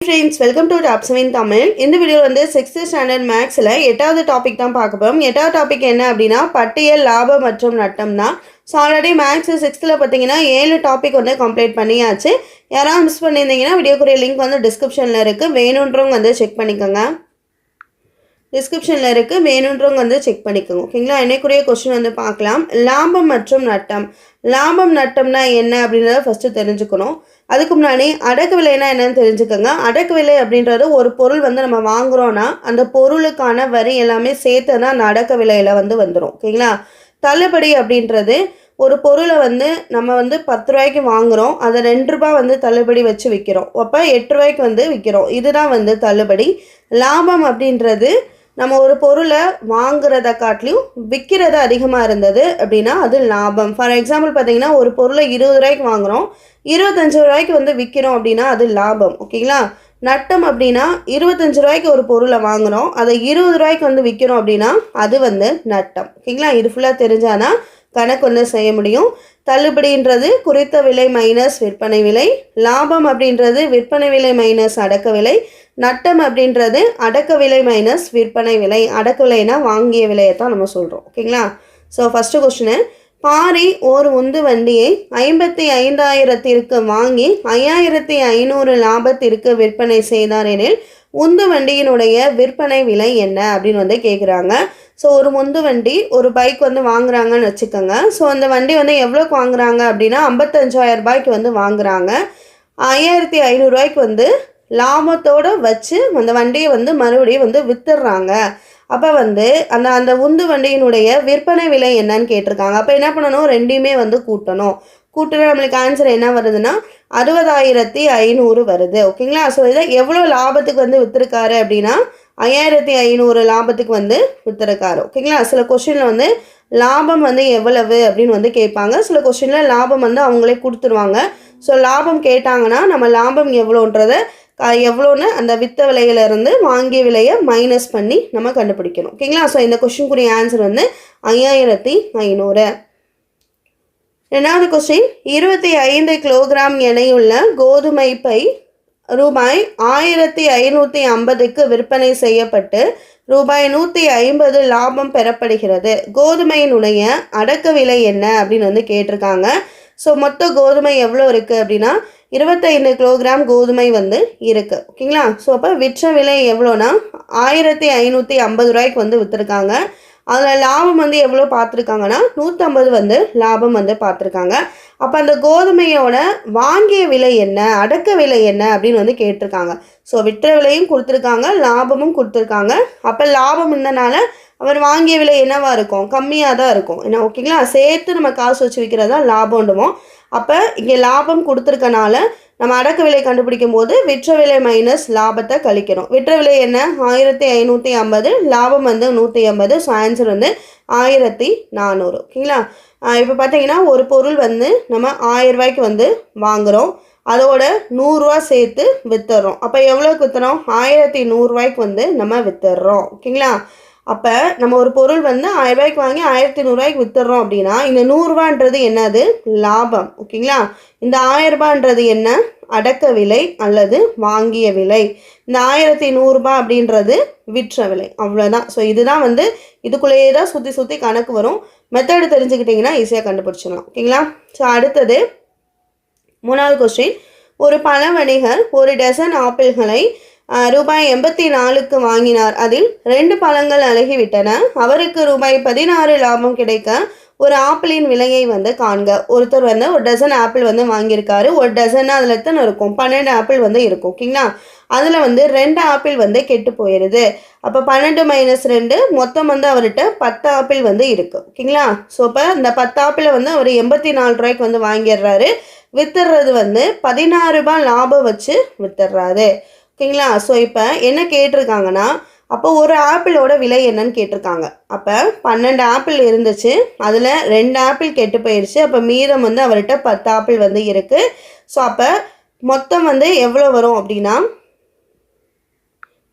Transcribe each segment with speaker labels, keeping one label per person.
Speaker 1: Friends welcome to top seven Tamil இந்த video வந்து sixth standard மேக்ஸில் எட்டாவது டாபிக் தான் பார்க்க போகிறோம் எட்டாவது டாபிக் என்ன அப்படின்னா பட்டியல் லாபம் மற்றும் நட்டம் தான். ஸோ ஆல்ரெடி மேக்ஸ் சிக்ஸ்த்தில் பார்த்தீங்கன்னா ஏழு டாபிக் வந்து கம்ப்ளீட் பண்ணியாச்சு. யாராவது மிஸ் பண்ணியிருந்தீங்கன்னா வீடியோக்குரிய லிங்க் வந்து டிஸ்கிரிப்ஷனில் இருக்குது வேணுன்றவங்க வந்து செக் பண்ணிக்கோங்க. டிஸ்கிரிப்ஷனில் இருக்குது வேணுன்றவங்க வந்து செக் பண்ணிக்கோங்க. ஓகேங்களா என்னைக்குரிய கொஸ்டின் வந்து பார்க்கலாம். லாபம் மற்றும் நட்டம். லாபம் நட்டம்னா என்ன அப்படின்றத ஃபஸ்ட்டு தெரிஞ்சுக்கணும். அதுக்கு முன்னாடி அடக்கு விலைனா என்னன்னு தெரிஞ்சுக்கோங்க. அடக்கு விலை அப்படின்றது ஒரு பொருள் வந்து நம்ம வாங்குறோன்னா அந்த பொருளுக்கான வரி எல்லாமே சேர்த்து தான் அந்த அடக்க விலையில் வந்து வந்துடும் ஓகேங்களா தள்ளுபடி அப்படின்றது ஒரு பொருளை வந்து நம்ம வந்து பத்து ரூபாய்க்கு வாங்குகிறோம் அதை ரெண்டு ரூபாய் வந்து தள்ளுபடி வச்சு விற்கிறோம் அப்போ எட்டு ரூபாய்க்கு வந்து விற்கிறோம் இதுதான் வந்து தள்ளுபடி. லாபம் அப்படின்றது நம்ம ஒரு பொருளை வாங்குறத காட்டிலையும் விற்கிறது அதிகமாக இருந்தது அப்படின்னா அது லாபம். ஃபார் எக்ஸாம்பிள் பார்த்தீங்கன்னா ஒரு பொருளை இருபது ரூபாய்க்கு வாங்குகிறோம் இருபத்தஞ்சு ரூபாய்க்கு வந்து விற்கிறோம் அப்படின்னா அது லாபம். ஓகேங்களா நட்டம் அப்படின்னா இருபத்தஞ்சு ரூபாய்க்கு ஒரு பொருளை வாங்குகிறோம் அதை இருபது ரூபாய்க்கு வந்து விற்கிறோம் அப்படின்னா அது வந்து நட்டம். ஓகேங்களா இது ஃபுல்லாக தெரிஞ்சாதான் கணக்கு வந்து செய்ய முடியும். தள்ளுபடின்றது குறித்த விலை மைனஸ் விற்பனை விலை. லாபம் அப்படின்றது விற்பனை விலை மைனஸ் அடக்க விலை. நட்டம் அப்படின்றது அடக்க விலை மைனஸ் விற்பனை விலை. அடக்க விலைனா வாங்கிய விலையை தான் நம்ம சொல்கிறோம் ஓகேங்களா ஸோ ஃபஸ்ட்டு கொஸ்டினு பாரி ஓர் உந்து வண்டியை ஐம்பத்தி ஐந்தாயிரத்திற்கு வாங்கி ஐயாயிரத்தி ஐநூறு லாபத்திற்கு விற்பனை செய்தார் எனில் உந்து வண்டியினுடைய விற்பனை விலை என்ன அப்படின்னு வந்து கேட்குறாங்க ஸோ ஒரு முந்து வண்டி ஒரு பைக் வந்து வாங்குறாங்கன்னு வச்சுக்கோங்க. ஸோ அந்த வண்டி வந்து எவ்வளோக்கு வாங்குறாங்க அப்படின்னா ஐம்பத்தஞ்சாயிரம் ரூபாய்க்கு வந்து வாங்குறாங்க. ஐயாயிரத்தி ஐநூறுரூவாய்க்கு வந்து லாபத்தோடு வச்சு அந்த வண்டியை வந்து மறுபடியும் வந்து விற்றுடுறாங்க அப்போ வந்து அந்த அந்த உந்து வண்டியினுடைய விற்பனை விலை என்னன்னு கேட்டிருக்காங்க. அப்போ என்ன பண்ணணும்? ரெண்டையுமே வந்து கூட்டணும். கூட்டினா நம்மளுக்கு ஆன்சர் என்ன வருதுன்னா அறுபதாயிரத்தி ஐநூறு வருது. ஓகேங்களா? ஸோ இதை எவ்வளோ லாபத்துக்கு வந்து விற்றுருக்காரு அப்படின்னா ஐயாயிரத்தி ஐநூறு லாபத்துக்கு வந்து விற்றுருக்காரு ஓகேங்களா? சில கொஷினில் வந்து லாபம் வந்து எவ்வளவு அப்படின்னு வந்து கேட்பாங்க. சில கொஷினில் லாபம் வந்து அவங்களே கொடுத்துருவாங்க. ஸோ லாபம் கேட்டாங்கன்னா நம்ம லாபம் எவ்வளோன்றதை எவ்வளோன்னு அந்த வித்த விலையிலேருந்து வாங்கிய விலையை மைனஸ் பண்ணி நம்ம கண்டுபிடிக்கணும். ஓகேங்களா? ஸோ இந்த கொஷினுக்குரிய ஆன்சர் வந்து ஐயாயிரத்தி ஐநூறு. ரெண்டாவது கொஸ்டின் இருபத்தி ஐந்து கிலோகிராம் எடையுள்ள கோதுமை பை ரூபாய் ஆயிரத்தி ஐநூற்றி ஐம்பதுக்கு விற்பனை செய்யப்பட்டு ரூபாய் நூற்றி ஐம்பது லாபம் பெறப்படுகிறது. கோதுமையினுடைய அடக்க விலை என்ன? அப்படின்னு வந்து கேட்டிருக்காங்க. ஸோ மொத்த கோதுமை எவ்வளோ இருக்குது அப்படின்னா இருபத்தைந்து கிலோகிராம் கோதுமை வந்து இருக்குது ஓகேங்களா? ஸோ அப்போ விற்ற விலை எவ்வளோனா ஆயிரத்தி ஐநூற்றி ஐம்பது ரூபாய்க்கு வந்து விற்றுருக்காங்க அதில் லாபம் வந்து எவ்வளோ பார்த்துருக்காங்கன்னா நூற்றம்பது வந்து லாபம் வந்து பார்த்துருக்காங்க. அப்போ அந்த கோதுமையோட வாங்கிய விலை என்ன அடக்க விலை என்ன அப்படின்னு வந்து கேட்டிருக்காங்க. ஸோ விற்ற விலையும் கொடுத்துருக்காங்க லாபமும் கொடுத்துருக்காங்க. அப்போ லாபம் இருந்தனால அவர் வாங்கிய விலை என்னவாக இருக்கும்? கம்மியாக தான் இருக்கும். ஏன்னா ஓகேங்களா? சேர்த்து நம்ம காசு வச்சு விற்கிறது தான் லாபம்டுவோம் அப்போ இங்கே லாபம் கொடுத்துருக்கனால நம்ம அடக்க விலை கண்டுபிடிக்கும் போது விற்ற விலை மைனஸ் லாபத்தை கழிக்கணும். விற்ற விலை என்ன? ஆயிரத்தி ஐநூற்றி ஐம்பது லாபம் வந்து நூற்றி ஐம்பது. ஸோ ஆன்சர் வந்து ஆயிரத்தி நானூறு. ஓகேங்களா? இப்போ பார்த்தீங்கன்னா ஒரு பொருள் வந்து நம்ம ஆயிரரூபாய்க்கு வந்து வாங்குகிறோம் அதோட நூறுரூவா சேர்த்து விற்றுறோம் அப்போ எவ்வளோக்கு விற்றுறோம் ஆயிரத்தி நூறுரூவாய்க்கு வந்து நம்ம விற்றுறோம் ஓகேங்களா? அப்போ நம்ம ஒரு பொருள் வந்து ஆயிரம் ரூபாய்க்கு வாங்கி ஆயிரத்தி நூறுரூவாய்க்கு விற்றுறோம் அப்படின்னா இந்த நூறுரூவான்றது என்னது? லாபம். ஓகேங்களா? இந்த ஆயிரம் ரூபான்றது என்ன? அடக்க விலை அல்லது வாங்கிய விலை. இந்த ஆயிரத்தி நூறுரூபா அப்படின்றது விற்ற விலை. அவ்வளோதான் ஸோ இதுதான் வந்து இதுக்குள்ளேயே தான் சுற்றி சுற்றி கணக்கு வரும். மெத்தடு தெரிஞ்சுக்கிட்டிங்கன்னா ஈஸியாக கண்டுபிடிச்சிடலாம். ஓகேங்களா? ஸோ அடுத்தது மூணாவது கொஸ்டின் ஒரு பழ வணிகர் ஒரு டசன் ஆப்பிள்களை ரூபாய் எண்பத்தி நாலுக்கு வாங்கினார். அதில் ரெண்டு பழங்கள் அழகிவிட்டன. அவருக்கு ரூபாய் பதினாறு லாபம் கிடைக்க ஒரு ஆப்பிளின் விலையை வந்து காண்க. ஒருத்தர் வந்து ஒரு டசன் ஆப்பிள் வந்து வாங்கியிருக்காரு. ஒரு டசன் அதில் எத்தனை இருக்கும்? பன்னெண்டு ஆப்பிள் வந்து இருக்கும். ஓகேங்களா? அதில் வந்து ரெண்டு ஆப்பிள் வந்து கெட்டு போயிடுது அப்போ பன்னெண்டு மைனஸ் ரெண்டு மொத்தம் வந்து அவர்கிட்ட பத்து ஆப்பிள் வந்து இருக்குது ஓகேங்களா? ஸோ இப்போ இந்த பத்து ஆப்பிளை வந்து அவர் எண்பத்தி நாலு ரூபாய்க்கு வந்து வாங்கிடுறாரு. வித்துடுறது வந்து பதினாறு ரூபாய் லாபம் வச்சு வித்துடுறாரு ஓகேங்களா ஸோ இப்போ என்ன கேட்டிருக்காங்கன்னா அப்போ ஒரு ஆப்பிளோட விலை என்னன்னு கேட்டிருக்காங்க. அப்போ பன்னெண்டு ஆப்பிள் இருந்துச்சு. அதில் ரெண்டு ஆப்பிள் கெட்டு போயிடுச்சு அப்போ மீதம் வந்து அவர்கிட்ட பத்து ஆப்பிள் வந்து இருக்குது ஸோ அப்போ மொத்தம் வந்து எவ்வளோ வரும் அப்படின்னா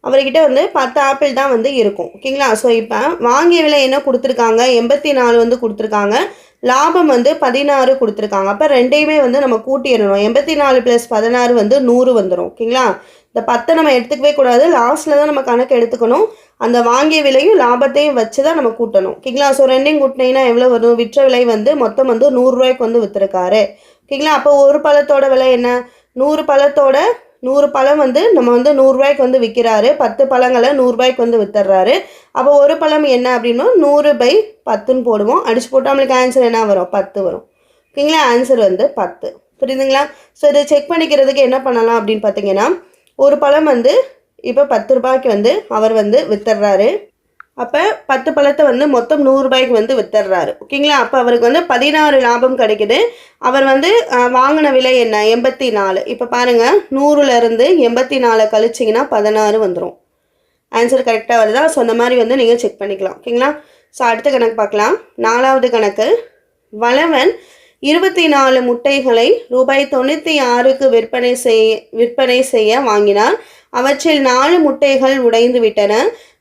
Speaker 1: அவர்கிட்ட வந்து பத்து ஆப்பிள் தான் வந்து இருக்கும். ஓகேங்களா? ஸோ இப்போ வாங்கிய விலை என்ன கொடுத்துருக்காங்க? எண்பத்தி நாலு வந்து கொடுத்துருக்காங்க. லாபம் வந்து பதினாறு கொடுத்துருக்காங்க. அப்போ ரெண்டையுமே வந்து நம்ம கூட்டிடணும் எண்பத்தி நாலு ப்ளஸ் பதினாறு வந்து நூறு வந்துடும் ஓகேங்களா? இந்த பத்தை நம்ம எடுத்துக்கவே கூடாது. லாஸ்ட்டில் தான் நம்ம கணக்கு எடுத்துக்கணும். அந்த வாங்கிய விலையும் லாபத்தையும் வச்சு தான் நம்ம கூட்டணும். ஓகேங்களா ஸோ ரெண்டையும் கூட்டினீங்கன்னா எவ்வளோ வரும்? விற்ற விலை வந்து மொத்தம் வந்து நூறுரூவாய்க்கு வந்து விற்றுருக்காரு ஓகேங்களா அப்போ ஒரு பழத்தோட விலை என்ன? நூறு பழத்தோட நூறு பழம் வந்து நம்ம வந்து நூறுரூவாய்க்கு வந்து விற்கிறாரு பத்து பழங்களை நூறுரூபாய்க்கு வந்து வித்துடுறாரு அப்போ ஒரு பழம் என்ன அப்படின்னா நூறு பை பத்துன்னு போடுவோம். அடிச்சு போட்டால் நம்மளுக்கு ஆன்சர் என்ன வரும்? பத்து வரும். ஓகேங்களா ஆன்சர் வந்து பத்து. புரியுதுங்களா? ஸோ இதை செக் பண்ணிக்கிறதுக்கு என்ன பண்ணலாம் அப்படின்னு பார்த்தீங்கன்னா ஒரு பழம் வந்து இப்போ பத்து ரூபாய்க்கு வந்து அவர் வந்து வித்துடுறாரு அப்போ பத்து பழத்தை வந்து மொத்தம் நூறுரூபாய்க்கு வந்து வித்துடுறாரு ஓகேங்களா அப்போ அவருக்கு வந்து பதினாறு லாபம் கிடைக்குது. அவர் வந்து வாங்கின விலை என்ன? எண்பத்தி நாலு இப்போ பாருங்கள் நூறுலேருந்து எண்பத்தி நாலு கழிச்சிங்கன்னா பதினாறு வந்துடும் ஆன்சர் கரெக்டாக வருதா? ஸோ அந்த மாதிரி வந்து நீங்கள் செக் பண்ணிக்கலாம். ஓகேங்களா ஸோ அடுத்த கணக்கு பார்க்கலாம். நாலாவது கணக்கு. வளவன் இருபத்தி நாலு முட்டைகளை ரூபாய் தொண்ணூற்றி ஆறுக்கு விற்பனை செய்ய விற்பனை செய்ய வாங்கினார் அவற்றில் நாலு முட்டைகள் உடைந்து விட்டன.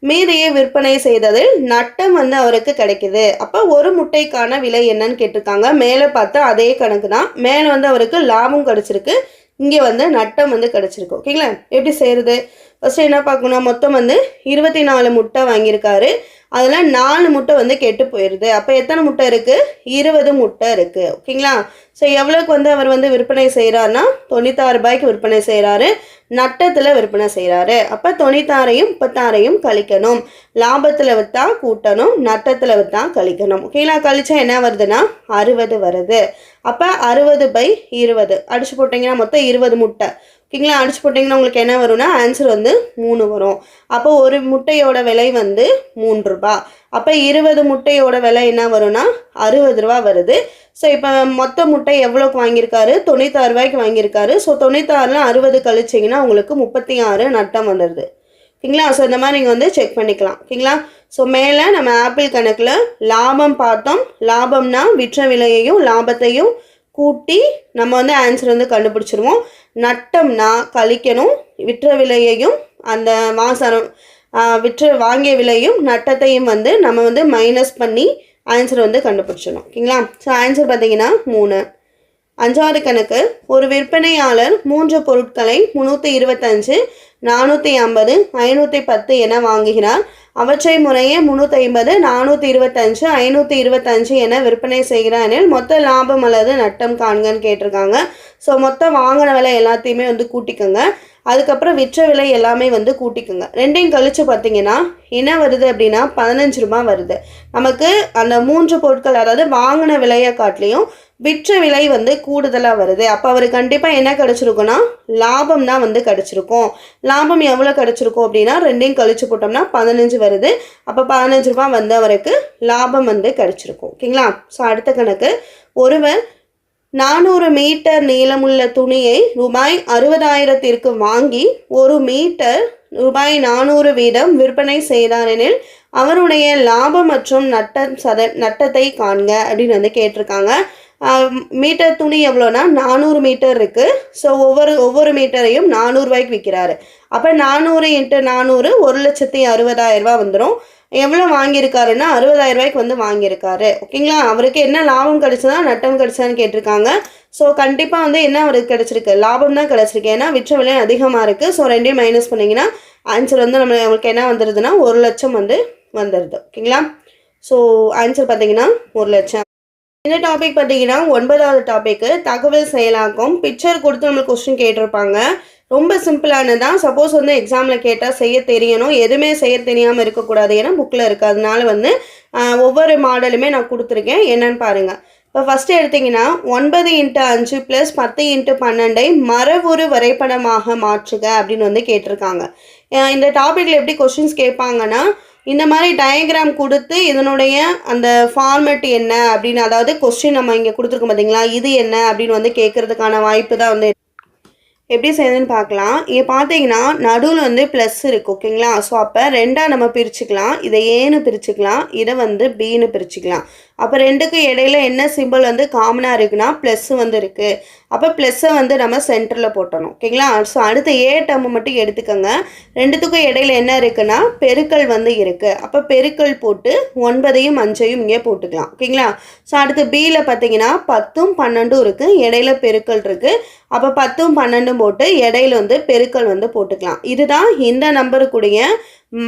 Speaker 1: மீதியை விற்பனை செய்ததில் நட்டம் வந்து அவருக்கு கிடைக்குது. அப்போ ஒரு முட்டைக்கான விலை என்னன்னு கேட்டிருக்காங்க. மேலே பார்த்தா அதே கணக்கு தான். மேலே வந்து அவருக்கு லாபம் கிடைச்சிருக்கு. இங்கே வந்து நட்டம் வந்து கிடச்சிருக்கு. ஓகேங்களா? எப்படி செய்கிறது ஃபஸ்ட்டு என்ன பார்க்கணும் மொத்தம் வந்து இருபத்தி நாலு முட்டை வாங்கியிருக்காரு. அதில் நாலு முட்டை வந்து கெட்டு போயிடுது அப்போ எத்தனை முட்டை இருக்குது இருபது முட்டை இருக்குது ஓகேங்களா? ஸோ எவ்வளோக்கு வந்து அவர் வந்து விற்பனை செய்கிறாருன்னா தொண்ணூத்தாறு ரூபாய்க்கு விற்பனை செய்கிறாரு நட்டத்தில் விற்பனை செய்கிறாரு அப்போ தொண்ணூத்தாறையும் முப்பத்தாறையும் கழிக்கணும். லாபத்தில் விற்றா கூட்டணும் நட்டத்தில் விற்றா கழிக்கணும். ஓகேங்களா கழிச்சா என்ன வருதுன்னா? அறுபது வருது. அப்போ அறுபது பை இருபது. அடிச்சு போட்டிங்கன்னா மொத்தம் இருபது முட்டை. ஓகேங்களா அடிச்சு போட்டிங்கன்னா உங்களுக்கு என்ன வரும்னா? ஆன்சர் வந்து மூணு வரும். அப்போ ஒரு முட்டையோட விலை வந்து மூன்று ரூபா. அப்போ இருபது முட்டையோட விலை என்ன வரும்னா அறுபது ரூபா வருது. ஸோ இப்போ மொத்த முட்டை எவ்வளோக்கு வாங்கியிருக்காரு? தொண்ணூத்தாறு ரூபாய்க்கு வாங்கியிருக்காரு. ஸோ தொண்ணூத்தாறுல அறுபது கழிச்சிங்கன்னா உங்களுக்கு முப்பத்தி ஆறு நட்டம் வந்துடுது ஓகேங்களா? ஸோ இந்த மாதிரி நீங்கள் வந்து செக் பண்ணிக்கலாம். ஓகேங்களா? ஸோ மேலே நம்ம ஆப்பிள் கணக்கில் லாபம் பார்த்தோம். லாபம்னா விற்ற விலையையும் லாபத்தையும் கூட்டி நம்ம வந்து ஆன்சர் வந்து கண்டுபிடிச்சிருவோம். நட்டம்னா கழிக்கணும். விற்ற விலையையும் அந்த மாசம் விற்று வாங்கிய விலையும் நட்டத்தையும் வந்து நம்ம வந்து மைனஸ் பண்ணி ஆன்சர் வந்து கண்டுபிடிச்சிடணும். ஓகேங்களா? ஸோ ஆன்சர் பார்த்தீங்கன்னா மூணு. அஞ்சாவது கணக்கு ஒரு விற்பனையாளர் மூன்று பொருட்களை முந்நூற்றி இருபத்தஞ்சு நானூற்றி ஐம்பது ஐநூற்றி பத்து என வாங்குகிறார். அவற்றை முறையே முந்நூற்றி ஐம்பது நானூற்றி இருபத்தஞ்சு ஐநூற்றி இருபத்தஞ்சு என விற்பனை செய்கிறார் எனில் மொத்த லாபம் அல்லது நட்டம் காண்கன்னு கேட்டிருக்காங்க. ஸோ மொத்தம் வாங்கின விலை எல்லாத்தையுமே வந்து கூட்டிக்கோங்க. அதுக்கப்புறம் விற்ற விலை எல்லாமே வந்து கூட்டிக்கோங்க. ரெண்டையும் கழித்து பார்த்தீங்கன்னா என்ன வருது அப்படின்னா பதினஞ்சு ரூபாய் வருது. நமக்கு அந்த மூன்று பொருட்கள் அதாவது வாங்கின விலையை காட்டிலையும் விற்ற விலை வந்து கூடுதலாக வருது. அப்போ அவர் கண்டிப்பாக என்ன கிடச்சிருக்குன்னா லாபம் தான் வந்து கிடச்சிருக்கும். லாபம் எவ்வளோ கிடச்சிருக்கும் அப்படின்னா ரெண்டையும் கழிச்சு போட்டோம்னா பதினஞ்சு வருது. அப்போ பதினஞ்சு ரூபாய் வந்து அவருக்கு லாபம் வந்து கிடச்சிருக்கும். ஓகேங்களா? ஸோ அடுத்த கணக்கு. ஒருவர் நானூறு மீட்டர் நீளமுள்ள துணியை ரூபாய் அறுபதாயிரத்திற்கு வாங்கி ஒரு மீட்டர் ரூபாய் நானூறு வீதம் விற்பனை செய்தார் எனில் அவருடைய லாபம் மற்றும் நட்ட சத நட்டத்தை காண்க அப்படின்னு வந்து கேட்டிருக்காங்க. மீட்டர் துணி எவ்வளோனா? நானூறு மீட்டர் இருக்குது ஸோ ஒவ்வொரு ஒவ்வொரு மீட்டரையும் நானூறுரூவாய்க்கு விற்கிறாரு அப்போ நானூறு இன்ட்டு நானூறு ஒரு லட்சத்தி அறுபதாயிரரூபா வந்துடும் எவ்வளோ வாங்கியிருக்காருன்னா அறுபதாயிரம் ரூபாய்க்கு வந்து வாங்கியிருக்காரு. ஓகேங்களா? அவருக்கு என்ன லாபம் கிடைச்சதா நட்டம் கிடைச்சதான்னு கேட்டிருக்காங்க. ஸோ கண்டிப்பாக வந்து என்ன அவருக்கு கிடச்சிருக்கு? லாபம் தான் கிடச்சிருக்கு. ஏன்னா விற்ற விலை அதிகமாக இருக்குது ஸோ ரெண்டையும் மைனஸ் பண்ணிங்கன்னா ஆன்சர் வந்து நம்ம அவங்களுக்கு என்ன வந்துடுதுன்னா ஒரு லட்சம் வந்து வந்துடுது ஓகேங்களா? ஸோ ஆன்சர் பார்த்தீங்கன்னா ஒரு லட்சம். இந்த டாபிக் பார்த்தீங்கன்னா ஒன்பதாவது டாபிக்கு தகவல் செயலாக்கம். பிக்சர் கொடுத்து நம்மளுக்கு கொஸ்டின் கேட்டிருப்பாங்க. ரொம்ப சிம்பிளானதான் சப்போஸ் வந்து எக்ஸாமில் கேட்டால் செய்ய தெரியணும். எதுவுமே செய்ய தெரியாமல் இருக்கக்கூடாது. ஏன்னா புக்கில் இருக்குது அதனால வந்து ஒவ்வொரு மாடலுமே நான் கொடுத்துருக்கேன். என்னன்னு பாருங்கள் இப்போ ஃபஸ்ட்டு எடுத்தீங்கன்னா ஒன்பது இன்ட்டு அஞ்சு ப்ளஸ் பத்து இன்ட்டு பன்னெண்டை மரபுரு வரைபடமாக மாற்றுக அப்படின்னு வந்து கேட்டிருக்காங்க. இந்த டாப்பிக்கில் எப்படி கொஷின்ஸ் கேட்பாங்கன்னா இந்த மாதிரி டயக்ராம் கொடுத்து இதனுடைய அந்த ஃபார்மேட் என்ன அப்படின்னு அதாவது கொஸ்டின் நம்ம இங்கே கொடுத்துருக்கோம் பார்த்தீங்களா இது என்ன அப்படின்னு வந்து கேட்கறதுக்கான வாய்ப்பு தான் வந்து எப்படி செய்யுதுன்னு பார்க்கலாம். இங்கே பார்த்தீங்கன்னா நடுவில் வந்து ப்ளஸ் இருக்குது ஓகேங்களா ஸோ அப்போ ரெண்டாக நம்ம பிரிச்சுக்கலாம். இதை ஏன்னு பிரிச்சுக்கலாம். இதை வந்து பின்னு பிரிச்சுக்கலாம். அப்போ ரெண்டுக்கும் இடையில என்ன சிம்பிள் வந்து காமனாக இருக்குன்னா ப்ளஸ் வந்து இருக்குது அப்போ ப்ளஸ்ஸை வந்து நம்ம சென்டரில் போட்டணும் ஓகேங்களா ஸோ அடுத்த ஏ டம் மட்டும் எடுத்துக்கோங்க. ரெண்டுத்துக்கும் இடையில என்ன இருக்குன்னா பெருக்கல் வந்து இருக்குது அப்போ பெருக்கல் போட்டு ஒன்பதையும் அஞ்சையும் இங்கே போட்டுக்கலாம் ஓகேங்களா ஸோ அடுத்து பியில் பார்த்தீங்கன்னா பத்தும் பன்னெண்டும் இருக்குது இடையில பெருக்கல் இருக்குது அப்போ பத்தும் பன்னெண்டும் போட்டு இடையில வந்து பெருக்கல் வந்து போட்டுக்கலாம். இதுதான் இந்த நம்பருக்குடைய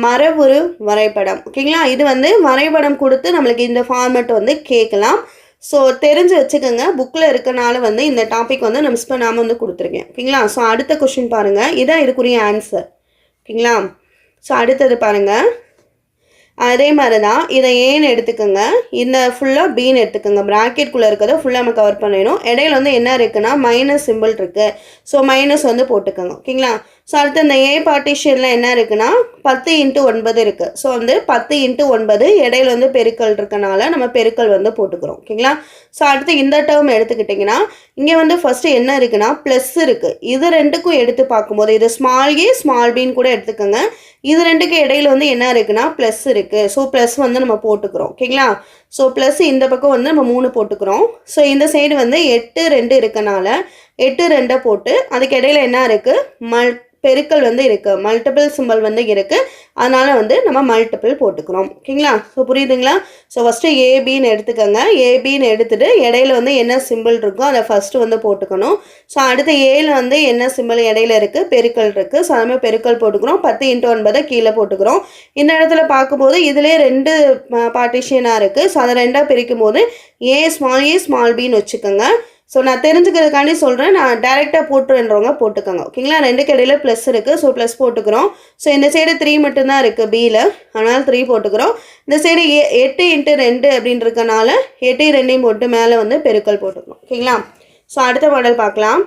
Speaker 1: மரபுரு வரைபடம். ஓகேங்களா? இது வந்து வரைபடம் கொடுத்து நம்மளுக்கு இந்த ஃபார்மெட் வந்து கேட்கலாம். ஸோ தெரிஞ்சு வச்சுக்கோங்க. புக்கில் இருக்கனால வந்து இந்த டாபிக் வந்து நான் மிஸ் பண்ணாமல் வந்து கொடுத்துருக்கேன் ஓகேங்களா? ஸோ அடுத்த கொஷின் பாருங்கள் இதான் இதுக்குரிய ஆன்சர் ஓகேங்களா? ஸோ அடுத்தது பாருங்கள் அதே மாதிரி தான் இதை ஏன்னு எடுத்துக்கோங்க? இந்த ஃபுல்லாக பீன் எடுத்துக்கோங்க. ப்ராக்கெட்குள்ளே இருக்கிறத ஃபுல்லாக நம்ம கவர் பண்ணிடணும் இடையில வந்து என்ன இருக்குன்னா மைனஸ் சிம்பிள் இருக்குது ஸோ மைனஸ் வந்து போட்டுக்கோங்க. ஓகேங்களா? ஸோ அடுத்து இந்த ஏ பார்ட்டிஷனில் என்ன இருக்குன்னா பத்து இன்ட்டு ஒன்பது இருக்குது ஸோ வந்து பத்து இன்ட்டு ஒன்பது இடையில வந்து பெருக்கல் இருக்கனால நம்ம பெருக்கல் வந்து போட்டுக்கிறோம். ஓகேங்களா? ஸோ அடுத்து இந்த டேர்ம் எடுத்துக்கிட்டிங்கன்னா இங்கே வந்து ஃபஸ்ட்டு என்ன இருக்குன்னா ப்ளஸ் இருக்குது இது ரெண்டுக்கும் எடுத்து பார்க்கும்போது இது ஸ்மால் ஏ ஸ்மால் பின்னு கூட எடுத்துக்கோங்க. இது ரெண்டுக்கு இடையில வந்து என்ன இருக்குன்னா ப்ளஸ் இருக்குது ஸோ ப்ளஸ் வந்து நம்ம போட்டுக்கிறோம். ஓகேங்களா ஸோ ப்ளஸ் இந்த பக்கம் வந்து நம்ம மூணு போட்டுக்கிறோம். ஸோ இந்த சைடு வந்து எட்டு ரெண்டு இருக்கனால எட்டு ரெண்டை போட்டு அதுக்கு இடையில என்ன இருக்குது மல் பெருக்கல் வந்து இருக்குது மல்டிபிள் சிம்பிள் வந்து இருக்குது அதனால் வந்து நம்ம மல்டிபிள் போட்டுக்கிறோம். ஓகேங்களா? ஸோ புரியுதுங்களா? ஸோ ஃபஸ்ட்டு ஏபின்னு எடுத்துக்கோங்க. ஏபின்னு எடுத்துகிட்டு இடையில வந்து என்ன சிம்பிள் இருக்கோ அதை ஃபஸ்ட்டு வந்து போட்டுக்கணும். ஸோ அடுத்த ஏல வந்து என்ன சிம்பிள் இடையில இருக்குது பெருக்கல் இருக்குது ஸோ அதுமாதிரி பெருக்கல் போட்டுக்கிறோம். பத்து இன்ட்டு ஒன்பதை கீழே போட்டுக்கிறோம். இந்த இடத்துல பார்க்கும்போது இதிலே ரெண்டு பார்ட்டிஷனாக இருக்குது ஸோ அதை ரெண்டாக பிரிக்கும் போது ஏ ஸ்மால் ஏ ஸ்மால் பின்னு வச்சுக்கோங்க. ஸோ நான் தெரிஞ்சுக்கிறதுக்காண்டி சொல்கிறேன் நான் டேரெக்டாக போட்டுருன்றவங்க போட்டுக்கோங்க. ஓகேங்களா ரெண்டுக்கு இடையில ப்ளஸ் இருக்குது ஸோ ப்ளஸ் போட்டுக்கிறோம். ஸோ இந்த சைடு த்ரீ மட்டும்தான் இருக்குது பியில் அதனால் த்ரீ போட்டுக்கிறோம். இந்த சைடு எ எட்டு இன்ட்டு ரெண்டு அப்படின்றதுனால எட்டு ரெண்டையும் போட்டு மேலே வந்து பெருக்கல் போட்டுக்கணும். ஓகேங்களா ஸோ அடுத்த மாடல் பார்க்கலாம்.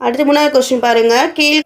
Speaker 1: அடுத்து மூணாவது கொஸ்டின் பாருங்கள் கீழ்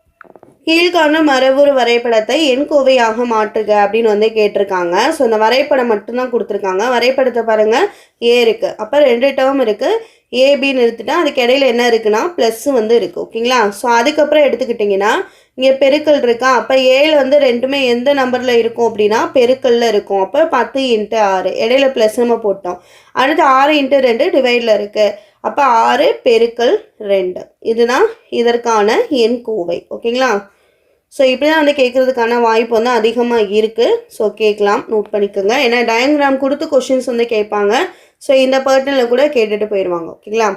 Speaker 1: கீழ்காணும் மரபூர் வரைபடத்தை என் கோவையாக மாற்றுக அப்படின்னு வந்து கேட்டிருக்காங்க. ஸோ இந்த வரைபடம் மட்டும்தான் கொடுத்துருக்காங்க. வரைபடத்தை பாருங்கள் ஏ இருக்குது அப்போ ரெண்டு டேர்ம் இருக்குது ஏபின்னு எடுத்துட்டா அதுக்கு இடையில என்ன இருக்குன்னா ப்ளஸ்ஸு வந்து இருக்குது ஓகேங்களா ஸோ அதுக்கப்புறம் எடுத்துக்கிட்டிங்கன்னா இங்கே பெருக்கல் இருக்கா? அப்போ ஏழு வந்து ரெண்டுமே எந்த நம்பரில் இருக்கும் அப்படின்னா பெருக்கல்ல இருக்கும். அப்போ பத்து இன்ட்டு ஆறு. இடையில ப்ளஸ் நம்ம போட்டோம். அடுத்து ஆறு இன்ட்டு ரெண்டு டிவைடில் இருக்குது அப்போ ஆறு பெருக்கல் ரெண்டு. இதுதான் இதற்கான எண் கோவை. ஓகேங்களா ஸோ இப்படி தான் வந்து கேட்குறதுக்கான வாய்ப்பு வந்து அதிகமாக இருக்குது ஸோ கேட்கலாம் நோட் பண்ணிக்கோங்க. ஏன்னா டயக்ராம் கொடுத்து கொஷின்ஸ் வந்து கேட்பாங்க. ஸோ இந்த பர்டனில் கூட கேட்டுட்டு போயிடுவாங்க. ஓகேங்களா?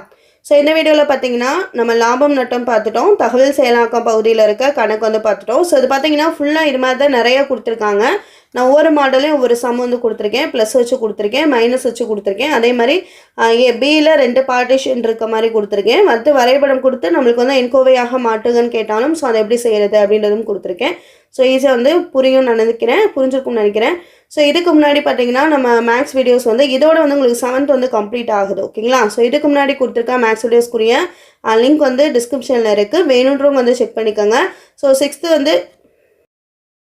Speaker 1: ஸோ இந்த வீடியோவில் பார்த்தீங்கன்னா நம்ம லாபம் நட்டம் பார்த்துட்டோம். தகவல் செயலாக்கம் பகுதியில் இருக்க கணக்கு வந்து பார்த்துட்டோம். ஸோ இது பார்த்தீங்கன்னா ஃபுல்லாக இது மாதிரி தான் நிறையா கொடுத்துருக்காங்க. நான் ஒவ்வொரு மாடலையும் ஒவ்வொரு சம் வந்து கொடுத்துருக்கேன் ப்ளஸ் வச்சு கொடுத்துருக்கேன் மைனஸ் வச்சு கொடுத்துருக்கேன். அதே மாதிரி ஏ பியில் ரெண்டு பார்ட்டிஷன் இருக்க மாதிரி கொடுத்துருக்கேன். வந்து வரைபடம் கொடுத்து நம்மளுக்கு வந்து என்கோவையாக மாட்டுங்கன்னு கேட்டாலும் ஸோ அதை எப்படி செய்கிறது அப்படின்றதும் கொடுத்துருக்கேன். ஸோ ஈஸியாக வந்து புரியும் நினைக்கிறேன் புரிஞ்சிருக்கும்னு நினைக்கிறேன். ஸோ இதுக்கு முன்னாடி பார்த்தீங்கன்னா நம்ம மேக்ஸ் வீடியோஸ் வந்து இதோட வந்து உங்களுக்கு செவன்த் வந்து கம்ப்ளீட் ஆகுது ஓகேங்களா ஸோ இதுக்கு முன்னாடி கொடுத்துருக்க மேக்ஸ் வீடியோஸ்க்குரிய லிங்க் வந்து டிஸ்கிரிப்ஷனில் இருக்குது வேணுன்றவங்க வந்து செக் பண்ணிக்கோங்க. ஸோ சிக்ஸ்த்து வந்து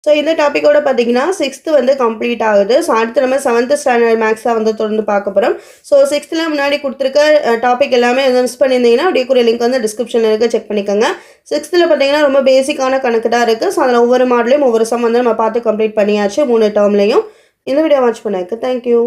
Speaker 1: ஸோ இந்த டாப்பிக்கோட பார்த்தீங்கன்னா சிக்ஸ்த்து வந்து கம்ப்ளீட் ஆகுது. ஸோ அடுத்து நம்ம செவன்த் ஸ்டாண்டர்ட் மேக்ஸாக வந்து தொடர்ந்து பார்க்க போகிறோம் ஸோ சிக்ஸ்த்தில் முன்னாடி கொடுத்துருக்க டாபிக் எல்லாமே மிஸ் பண்ணியிருந்தீங்கன்னா அப்படியே கூட லிங்க் வந்து டிஸ்கிரிப்ஷனில் இருக்குது செக் பண்ணிக்கோங்க. சிக்ஸ்த்தில் பார்த்தீங்கன்னா ரொம்ப பேசிக்கான கணக்கு தான் இருக்குது ஸோ அதில் ஒவ்வொரு மாடலையும் ஒவ்வொரு சம் வந்து நம்ம பார்த்து கம்ப்ளீட் பண்ணியாச்சு மூணு டேர்ம்லையும் இந்த வீடியோ வாட்ச் பண்ணதுக்கு தேங்க்யூ